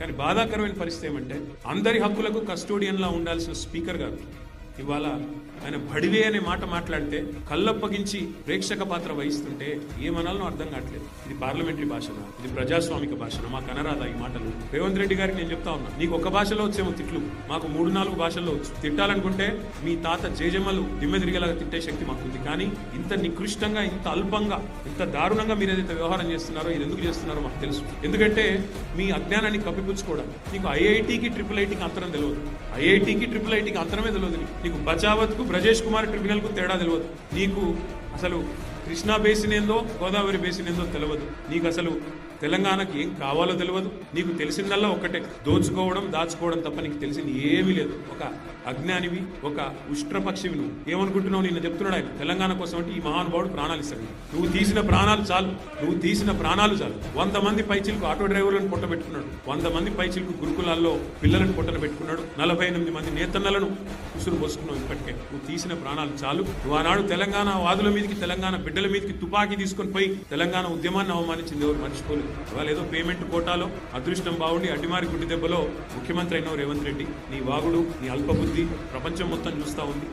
కానీ బాధాకరమైన పరిస్థితి ఏమంటే అందరి హక్కులకు కస్టోడియన్లా ఉండాల్సిన స్పీకర్ గారు. ఇవాళ ఆయన బడివే అనే మాట మాట్లాడితే కళ్ళప్పగించి ప్రేక్షక పాత్ర వహిస్తుంటే ఏమనాలనో అర్థం కావట్లేదు. ఇది పార్లమెంటరీ భాషన? ఇది ప్రజాస్వామిక భాషన? మాకు అనరాదా ఈ మాటలు? రేవంత్ రెడ్డి గారికి నేను చెప్తా ఉన్నా నీకు ఒక భాషలో వచ్చేమో తిట్లు. మాకు మూడు నాలుగు భాషల్లో వచ్చు. తిట్టాలనుకుంటే మీ తాత జేజమ్మలు దిమ్మె తిరిగేలాగా తిట్టే శక్తి మాకుంది. కానీ ఇంత నికృష్టంగా ఇంత అల్పంగా ఇంత దారుణంగా మీరు ఏదైతే వ్యవహారం చేస్తున్నారో ఇది ఎందుకు చేస్తున్నారో మాకు తెలుసు. ఎందుకంటే మీ అజ్ఞానాన్ని కప్పిపుచ్చుకోవడం నీకు ఐఐటికి ట్రిపుల్ ఐటీకి అంతరం తెలియదు ఐఐటికి ట్రిపుల్ ఐటీకి అంతరమే తెలియదు నీకు. నీకు బచావత్కు బ్రజేష్ కుమార్ ట్రిబ్యునల్కు తేడా తెలియదు నీకు అసలు కృష్ణా బేసిన్ ఏందో గోదావరి బేసిన్ ఏందో తెలియదు నీకు అసలు తెలంగాణకి ఏం కావాలో తెలియదు నీకు తెలిసిందల్లా ఒక్కటే. దోచుకోవడం దాచుకోవడం తప్ప నీకు తెలిసింది ఏమీ లేదు. ఒక అజ్ఞానివి ఒక ఉష్ట్రపక్షివి నువ్వు ఏమనుకుంటున్నావు నిన్న చెప్తున్నాడు ఆయన? తెలంగాణ కోసం అంటే ఈ మహానుభావుడు ప్రాణాలు ఇస్తాడు. నువ్వు తీసిన ప్రాణాలు చాలు. నువ్వు తీసిన ప్రాణాలు చాలు. వంద మంది పైచిలకు ఆటో డ్రైవర్లను పొట్టబెట్టుకున్నాడు వంద మంది పైచిలకు గురుకులాల్లో పిల్లలను పొట్టన పెట్టుకున్నాడు. నలభై ఎనిమిది మంది నేతన్నలను ఉసురు పోసుకున్నావు ఇప్పటికే. నువ్వు తీసిన ప్రాణాలు చాలు. నువ్వు ఆనాడు తెలంగాణ వాదుల మీదకి తెలంగాణ బిడ్డల మీదకి తుపాకీ తీసుకొని పోయి తెలంగాణ ఉద్యమాన్ని అవమానించింది ఎవరు? మర్చిపోలేదు ఇవాళ ఏదో పేమెంట్ కోటాలో అదృష్టం బాగుండి అడ్డిమారి గుడ్డి దెబ్బలో ముఖ్యమంత్రి అయిన రేవంత్ రెడ్డి. నీ వాగుడు నీ అల్పబుద్ధి ప్రపంచం మొత్తం చూస్తా ఉంది.